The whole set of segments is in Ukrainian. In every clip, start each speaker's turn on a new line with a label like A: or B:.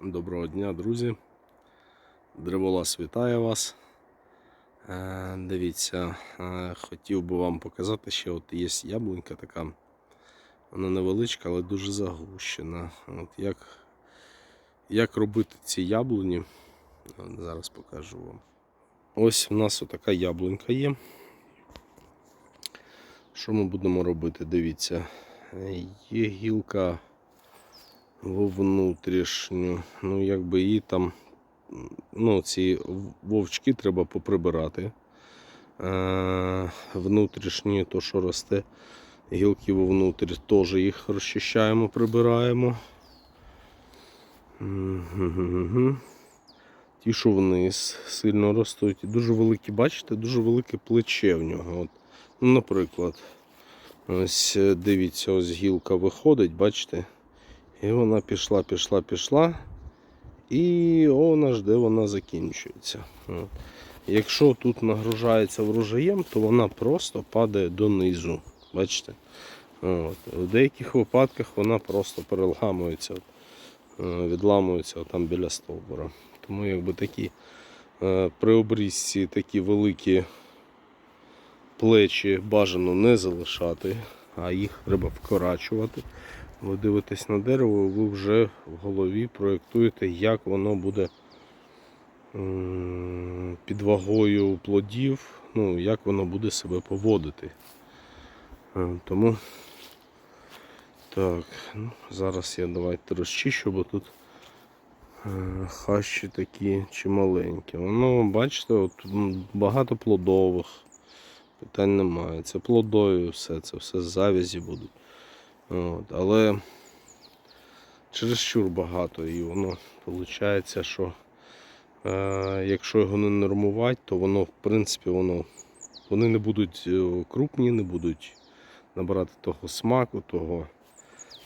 A: Доброго дня, друзі. Древолаз вітає вас. Е, Дивіться, е, хотів би вам показати, ще от є яблунька така. Вона невеличка, але дуже загущена. От як, як робити ці яблуні? Зараз покажу вам. Ось у нас отака яблунька є. Що ми будемо робити? Дивіться, Е, є гілка вовнутрішню. Ну, якби її там, ну, ці вовчки треба поприбирати. Е, внутрішні, то, що росте, гілки вовнутрі, теж їх розчищаємо, прибираємо. Ті, що вниз сильно ростуть. Дуже великі, бачите, дуже велике плече в нього. От, ну, наприклад, ось е, дивіться, ось гілка виходить, бачите? І вона пішла, пішла, пішла. І вона ж де вона закінчується. Якщо тут нагружається врожаєм, то вона просто падає донизу. Бачите? От. В деяких випадках вона просто переламується, е, відламується там біля стовбура. Тому якби такі е, при обрізці такі великі плечі бажано не залишати, а їх треба вкорачувати. Ви дивитесь на дерево, ви вже в голові проєктуєте, як воно буде під вагою плодів, ну, як воно буде себе поводити. Е, Тому так, ну, зараз я давайте розчищу, бо тут е, хащі такі чималенькі. Воно, бачите, от, багато плодових. Питань немає. Це плодові все, це все завязі будуть. От, але чересчур багато і воно виходить, що е, якщо його не нормувати, то воно в принципі воно, вони не будуть е, крупні, не будуть набирати того смаку, того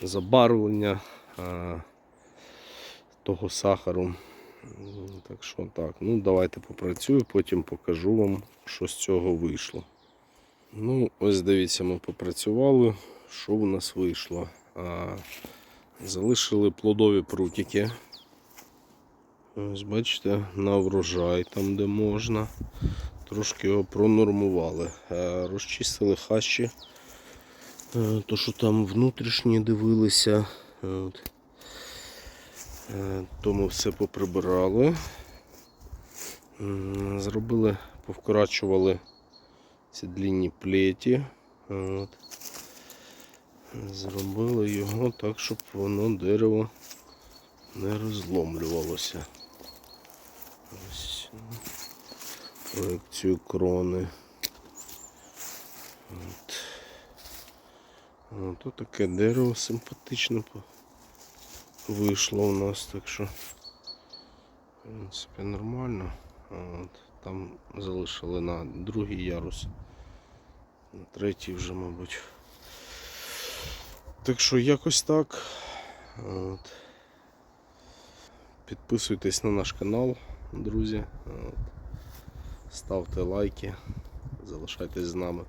A: забарвлення, е, того сахару. Так що так, ну давайте попрацюю, потім покажу вам, що з цього вийшло. Ну, ось дивіться, ми попрацювали. Що в нас вийшло? А, залишили плодові прутики. Ось бачите, на врожай там, де можна. Трошки його пронормували. А, розчистили хащі. Е, То, що там внутрішні дивилися. От. Е, То ми все поприбирали. Зробили, повкорачували ці длінні плеті. От. Зробили його так, щоб воно дерево не розломлювалося. Ось проекцію крони. От. От таке дерево симпатичне по- вийшло у нас, так що в принципі нормально. От. Там залишили на другий ярус, на третій вже, мабуть. Так що якось так. От. Підписуйтесь на наш канал, друзі. От. Ставте лайки, залишайтесь з нами.